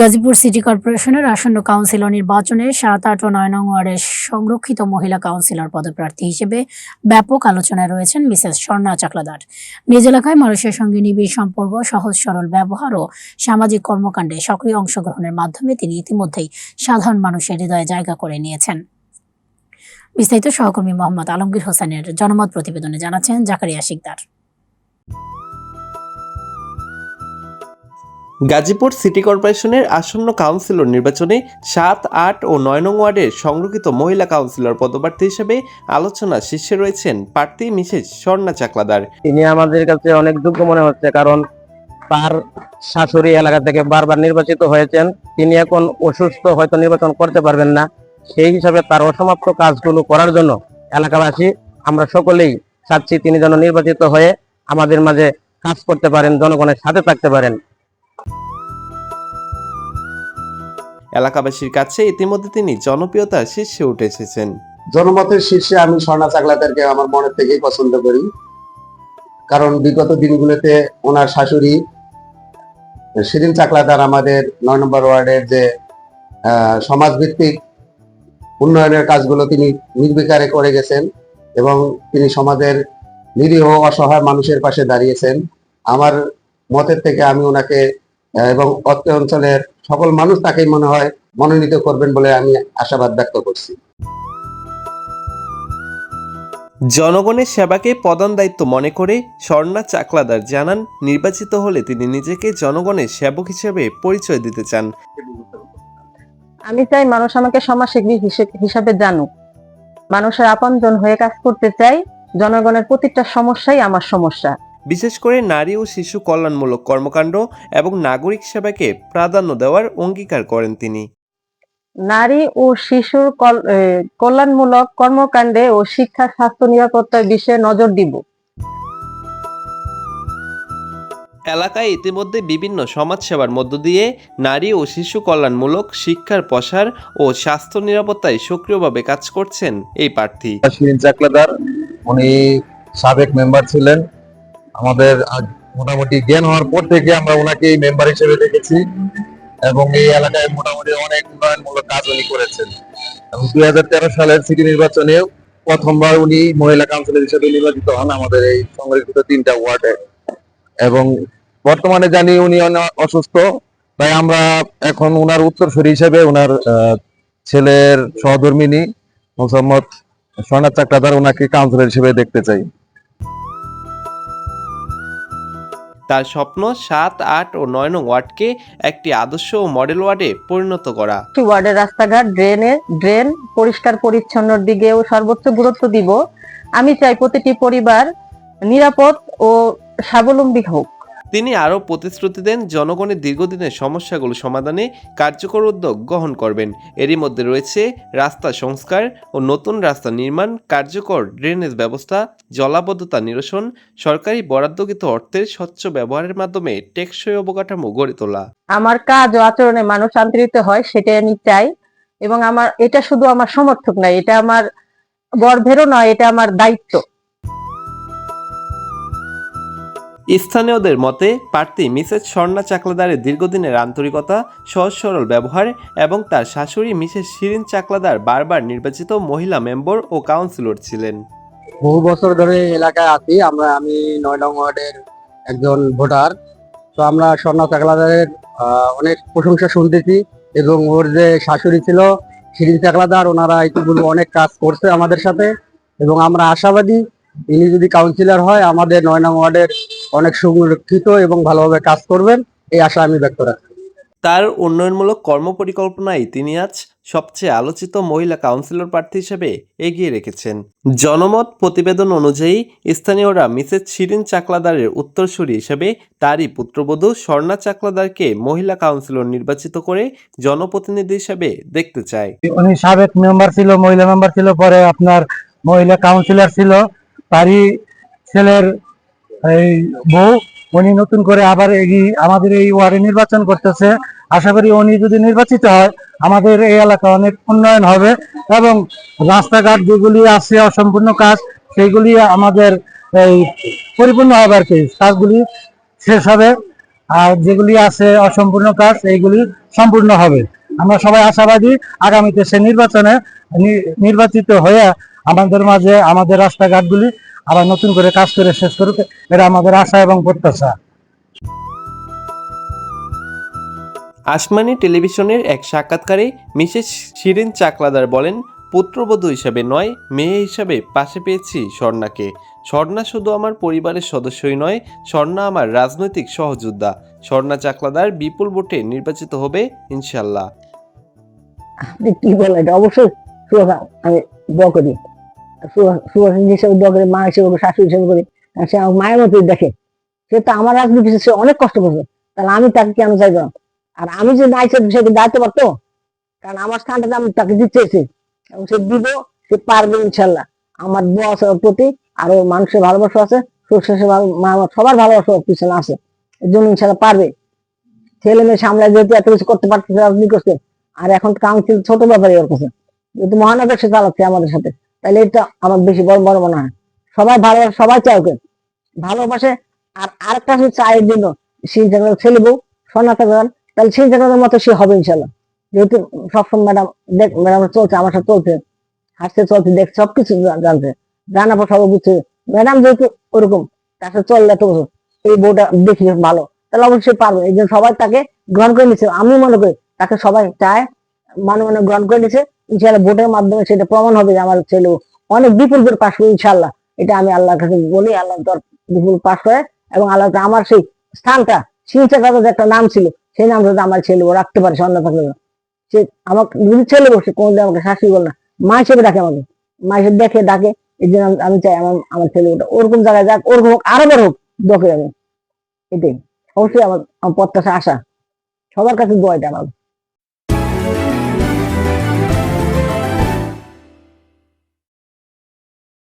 Gazipur city কর্পোরেশনের আসন্ন councillor নির্বাচনে সাত, আট ও নয় নং ওয়ার্ডের সংরক্ষিত মহিলা কাউন্সিলর পদপ্রার্থী হিসেবে ব্যাপক আলোচনায় রয়েছেন মিসেস স্বর্ণা চাকলাদার। নিজ এলাকায় মানুষের সঙ্গে নিবিড় সম্পর্ক, সহজ, সরল ব্যবহার ও সামাজিক কর্মকাণ্ডে সক্রিয় অংশগ্রহণের মাধ্যমে তিনি ইতিমধ্যেই সাধারণ মানুষের হৃদয়ে জায়গা করে নিয়েছেন। বিস্তারিত সহকর্মী মোহাম্মদ আলমগীর হোসেনের জনমত প্রতিবেদনে জানাচ্ছেন জাকারিয়া শিকদার। গাজীপুর সিটি কর্পোরেশনের আসন্ন কাউন্সিলর নির্বাচনে সাত, আট ও নয় নং ওয়ার্ডের সংরক্ষিত মহিলা কাউন্সিলর পদপ্রার্থী হিসেবে আলোচনা শীর্ষে রয়েছেন প্রার্থী মিসেস স্বর্ণা চাকলাদার। তিনি আমাদের কাছে অনেক যোগ্য মনে হচ্ছে, কারণ তার শাশুড়ি এলাকা থেকে বারবার নির্বাচিত হয়েছেন। তিনি এখন অসুস্থ, হয়তো নির্বাচন করতে পারবেন না। সেই হিসাবে তার অসমাপ্ত কাজগুলো করার জন্য এলাকাবাসী, আমরা সকলেই চাচ্ছি তিনি যেন নির্বাচিত হয়ে আমাদের মাঝে কাজ করতে পারেন, জনগণের সাথে থাকতে পারেন। এলাকাবাসীর কাছে ইতিমধ্যে তিনি জনপ্রিয়তার শীর্ষে উঠে এসেছেন। জনমতের শীর্ষে আমি স্বর্ণা চাকলাদারকে আমার মনের থেকেই পছন্দ করি। কারণ বিগত দিনগুলোতে ওনার শাশুড়ি শিরিন চাকলাদার আমাদের নয় নম্বর ওয়ার্ডের যে সমাজভিত্তিক উন্নয়নের কাজগুলো তিনি নির্বিকারে করে গেছেন এবং তিনি সমাজের নিরীহ, অসহায় মানুষের পাশে দাঁড়িয়েছেন। আমার মতের থেকে আমি ওনাকে এবং অত্র অঞ্চলের সকল মানুষ তাকেই মনে হয় মনোনীত করবেন বলে আমি আশাবাদ ব্যক্ত করছি। জনগণের সেবাকে প্রধান দায়িত্ব মনে করে স্বর্ণা চাকলাদার জানান নির্বাচিত হলে তিনি নিজেকে জনগণের সেবক হিসেবে পরিচয় দিতে চান। আমি চাই মানুষ আমাকে সমাজসেবী হিসে- হিসাবে জানুক। মানুষের আপনজন হয়ে কাজ করতে চাই জনগণের প্রতিটা সমস্যাই আমার সমস্যা। বিশেষ করে নারী ও শিশু কল্যাণমূলক কর্মকাণ্ড এবং নাগরিক সেবাকে প্রাধান্য দেওয়ার অঙ্গীকার করেন তিনি। নারী ও শিশুর কল্যাণমূলক কর্মকাণ্ডে ও শিক্ষা স্বাস্থ্য নিরাপত্তার বিষয়ে নজর দিব। এলাকায় ইতিমধ্যে বিভিন্ন সমাজসেবার মধ্য দিয়ে নারী ও শিশু কল্যাণমূলক শিক্ষার প্রসার ও স্বাস্থ্য নিরাপত্তায় সক্রিয়ভাবে কাজ করছেন এই প্রার্থী। শিরিন চাকলাদার উনি সাবেক মেম্বার ছিলেন। আমাদের মোটামুটি জ্ঞান হওয়ার পর থেকে আমরা ওনাকে মেম্বার হিসেবে দেখেছি এবং এই এলাকায় মোটামুটি অনেক উন্নয়নমূলক কাজ উনি করেছেন। এবং দুই হাজার তেরো সালের সিটি নির্বাচনে প্রথমবার উনি মহিলা কাউন্সিলর হিসেবে নির্বাচিত হন আমাদের এই সংরক্ষিত তিনটা ওয়ার্ডে। এবং বর্তমানে জানি উনি অসুস্থ, তাই আমরা এখন ওনার উত্তরসূরি হিসেবে ওনার ছেলের সহধর্মিনী মোসাম্মদ স্বর্ণা চাকলাদার ওনাকে কাউন্সিলর হিসেবে দেখতে চাই। তার স্বপ্ন সাত, আট ও নয় নং ওয়ার্ডকে একটি আদর্শ ও মডেল ওয়ার্ডে পরিণত করা। ওয়ার্ডের রাস্তাঘাট, ড্রেনে, ড্রেন, পরিষ্কার পরিচ্ছন্নর দিকেও সর্বোচ্চ গুরুত্ব দিব। আমি চাই প্রতিটি পরিবার নিরাপদ ও স্বাবলম্বী হোক। তিনি আরও প্রতিশ্রুতি দেন, জনগণের দীর্ঘদিনের সমস্যাগুলো সমাধানে কার্যকর উদ্যোগ গ্রহণ করবেন। এরই মধ্যে রয়েছে রাস্তা সংস্কার ও নতুন রাস্তা নির্মাণ, কার্যকর ড্রেনেজ ব্যবস্থা, জলাবদ্ধতা নিরসন, সরকারি বরাদ্দকৃত অর্থের স্বচ্ছ ব্যবহারের মাধ্যমে টেকসই অবকাঠামো গড়ে তোলা। আমার কাজ ও আচরণে মানুষ আন্তরিত হয়, সেটাই আমি চাই এবং আমার, এটা শুধু আমার সমর্থক নয়, এটা আমার গর্বেরও নয়, এটা আমার দায়িত্ব। স্থানীয়দের মতে, প্রার্থী মিসেস স্বর্ণা চাকলাদারের দীর্ঘদিনের আন্তরিকতা, সহজ সরল ব্যবহার এবং তার শাশুড়ি মিসেস শিরিন চাকলাদার বারবার নির্বাচিত মহিলা মেম্বার ও কাউন্সিলর ছিলেন। বহু বছর ধরে এলাকায় আছি। আমরা, আমি নয় নং ওয়ার্ডের একজন ভোটার। তো আমরা স্বর্ণা চাকলাদারের অনেক প্রশংসা শুনতেছি এবং ওর যে শাশুড়ি ছিল, শিরিন চাকলাদার, ওনারা ইতিপূর্বে অনেক কাজ করছে আমাদের সাথে এবং আমরা আশাবাদী ইনি যদি কাউন্সিলর হয় আমাদের নয় নং ওয়ার্ডের অনেক সুরক্ষিত এবং ভালোভাবে কাজ করবেন এই আশা আমি ব্যক্ত রাখি। তার উন্নয়নমূলক কর্মপরিকল্পনায় তিনি আজ সবচেয়ে আলোচিত মহিলা কাউন্সিলর প্রার্থী হিসেবে এগিয়ে রেখেছেন। জনমত প্রতিবেদন অনুযায়ী স্থানীয়রা মিসেস শিরিন চাকলাদারের উত্তরসূরি হিসেবে তারই পুত্রবধূ স্বর্ণা চাকলাদারকে মহিলা কাউন্সিলর নির্বাচিত করে জনপ্রতিনিধি হিসেবে দেখতে চায়। উনি সাবেক মেম্বার ছিল মহিলা মেম্বার ছিল পরে আপনার মহিলা কাউন্সিলর ছিল। তারই ছেলের এই বউ, উনি নতুন করে আবার এগিয়ে আমাদের এই ওয়ার্ডে নির্বাচন করতেছে। আশা করি উনি যদি নির্বাচিত হয়, আমাদের এই এলাকা অনেক উন্নয়ন হবে এবং রাস্তাঘাট যেগুলি আছে, অসম্পূর্ণ কাজ সেইগুলি আমাদের এই পরিপূর্ণ হবে আর কি। কাজগুলি শেষ হবে আর যেগুলি আছে অসম্পূর্ণ কাজ, এইগুলি সম্পূর্ণ হবে। আমরা সবাই আশাবাদী আগামীতে সে নির্বাচনে নির্বাচিত হয়ে আমাদের মাঝে আমাদের রাস্তাঘাটগুলি আবার নতুন করে কাজ করে শেষ করুক এটা আমাদের আশা এবং প্রত্যাশা। আসমানি টেলিভিশনের এক সাক্ষাৎকারে মিসেস শিরিন চাকলাদার বলেন পুত্রবধূ হিসাবে নয় মেয়ে হিসাবে পাশে পেয়েছি স্বর্ণাকে। স্বর্ণা শুধু আমার পরিবারের সদস্যই নয় স্বর্ণা আমার রাজনৈতিক সহযোদ্ধা। স্বর্ণা চাকলাদার বিপুল ভোটে নির্বাচিত হবে ইনশাল্লাহ। আপনি কি বলেন? অবশ্যই আমি দোয়া করি। হিসেবে হিসেবে শাশুড়ি হিসেবে করি সে আমার মায়ের মতোই দেখে, সে তো আমার রাজনীতি সে অনেক কষ্ট করছে তাহলে আমি তাকে কেন চাইব আর আমি যে নাই সে সেটা দায়িত্ব পারতো কারণ আমার স্থানটা আমি তাকে দিতে চেয়েছি এবং সে দিব, সে পারবে ইনশাল্লাহ আমার দোয়া আছে প্রতি আরও মানুষের ভালোবাসা আছে মা সবার ভালোবাসা পিছনে আছে, এর জন্য ইনশাল্লাহ পারবে। ছেলে মেয়ে সামলায় যেহেতু এত কিছু করতে পারতেছে রাজনীতি করছে আর এখন কাউন্সিল ছোট ব্যাপারই ওর কাছে, যেহেতু মহানগর সে চালাচ্ছে আমাদের সাথে। তাহলে এটা আমার বেশি বড় বড় মনে হয়। সবাই ভালোবাসে সবাই চায় ওকে। ভালোবাসে, আর আরেকটা হচ্ছে চায়ের জন্য। সেই জায়গায় ছেলে বউ সন্ন্যাতা করেন তাহলে সেই জায়গার মতো সে হবে ইনশাল্লাহ। যেহেতু সবসময় ম্যাডাম, দেখ, ম্যাডাম চলছে, আমার সাথে চলছে। হাসতে, চলছে, দেখ, সবকিছু জানছে। জানার পর সবাই বুঝছে, ম্যাডাম যেহেতু ওরকম, তার সাথে চললে এত বছর, এই বউটা দেখি ভালো। তাহলে অবশ্যই পারবে। এই জন্য সবাই তাকে গ্রহণ করে নিচ্ছে। আমি মনে করি তাকে সবাই চায় মানে মানে গ্রহণ করে নিছে ইনশাল্লাহ ভোটের মাধ্যমে সেটা প্রমাণ হবে যে আমার ছেলে অনেক বিপুল করে পাশ করে ইনশাল্লাহ এটা আমি আল্লাহর কাছে বলি আল্লাহ তোর বিপুল পাশ করে এবং আল্লাহ আমার সেই স্থানটা শিলচা কাগজ একটা নাম ছিল, সেই নামটা আমার ছেলে রাখতে পারে, স্বর্ণ থাকলে না। সে আমাকে, যদি ছেলে বসে, কোনোদিন আমাকে শাশুড়ি বল না। মা হিসেবে ডাকে আমাকে। মা হিসেবে দেখে, ডাকে, এই জন্য আমি- চাই আমার আমার ছেলে ওটা ওরকম জায়গায় যাক, ওরকম হোক, আরও বড় হোক দোকে আমি এটাই। অবশ্যই আমার আমার প্রত্যাশা, আশা। সবার কাছে দোয়া এটা আমার।